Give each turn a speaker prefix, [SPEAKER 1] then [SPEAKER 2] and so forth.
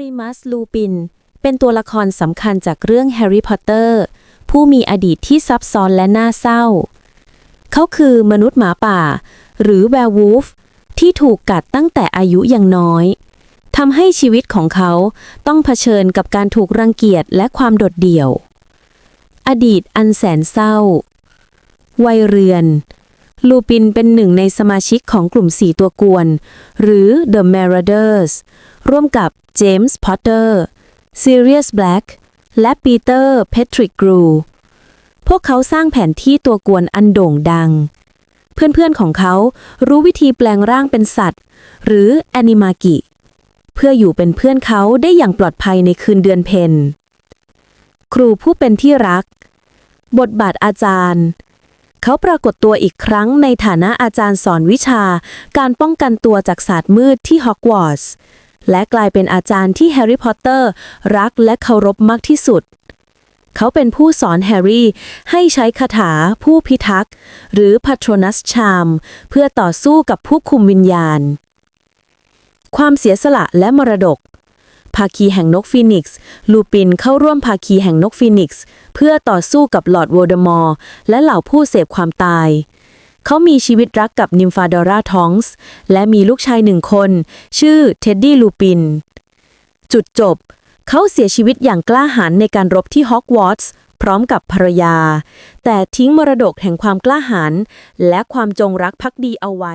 [SPEAKER 1] รีมัส ลูปิน เป็นตัวละครสำคัญจากเรื่องแฮร์รี่พอตเตอร์ ผู้มีอดีตที่ซับซ้อนและน่าเศร้า เขาคือมนุษย์หมาป่า หรือแวร์วูฟที่ถูกกัดตั้งแต่อายุยังน้อยทำให้ชีวิตของเขาต้องเผชิญกับการถูกรังเกียจและความโดดเดี่ยว อดีตอันแสนเศร้า วัยเรือน ลูปินเป็นหนึ่งในสมาชิกของกลุ่มสี่ตัวกวน หรือ The Marauders ร่วมกับเจมส์พอตเตอร์ Sirius Black และปีเตอร์เพทริกกรูพวกเขาสร้างแผนที่ตัวกวนอันโด่งดัง เพื่อนๆของเขารู้วิธีแปลงร่างเป็นสัตว์ หรือแอนิมากิ เพื่ออยู่เป็นเพื่อนเขาได้อย่างปลอดภัยในคืนเดือนเพนครูผู้เป็นที่รัก บทบาทอาจารย์ เขาปรากฏตัวอีกครั้งในฐานะอาจารย์สอนวิชา การป้องกันตัวจากศาสตร์มืดที่ฮอกวอตส์และกลายเป็นอาจารย์ที่แฮร์รี่พอตเตอร์รักและเคารพมากที่สุด เขาเป็นผู้สอนแฮร์รี่ให้ใช้คาถาผู้พิทักษ์ หรือ Patronus Charm เพื่อต่อสู้กับผู้คุมวิญญาณ ความเสียสละและมรดก ภาคีแห่งนกฟีนิกซ์ ลูปินเข้าร่วมภาคีแห่งนกฟีนิกซ์ เพื่อต่อสู้กับลอร์ดโวลเดมอร์และเหล่าผู้เสพความตาย เขามีชีวิตรักกับนิมฟาดอร่าทองส์ และมีลูกชายหนึ่งคน ชื่อเท็ดดี้ลูปิน จุดจบ เขาเสียชีวิตอย่างกล้าหาญในการรบที่ฮอกวอตส์พร้อมกับภรรยา แต่ทิ้งมรดกแห่งความกล้าหาญและความจงรักภักดีเอาไว้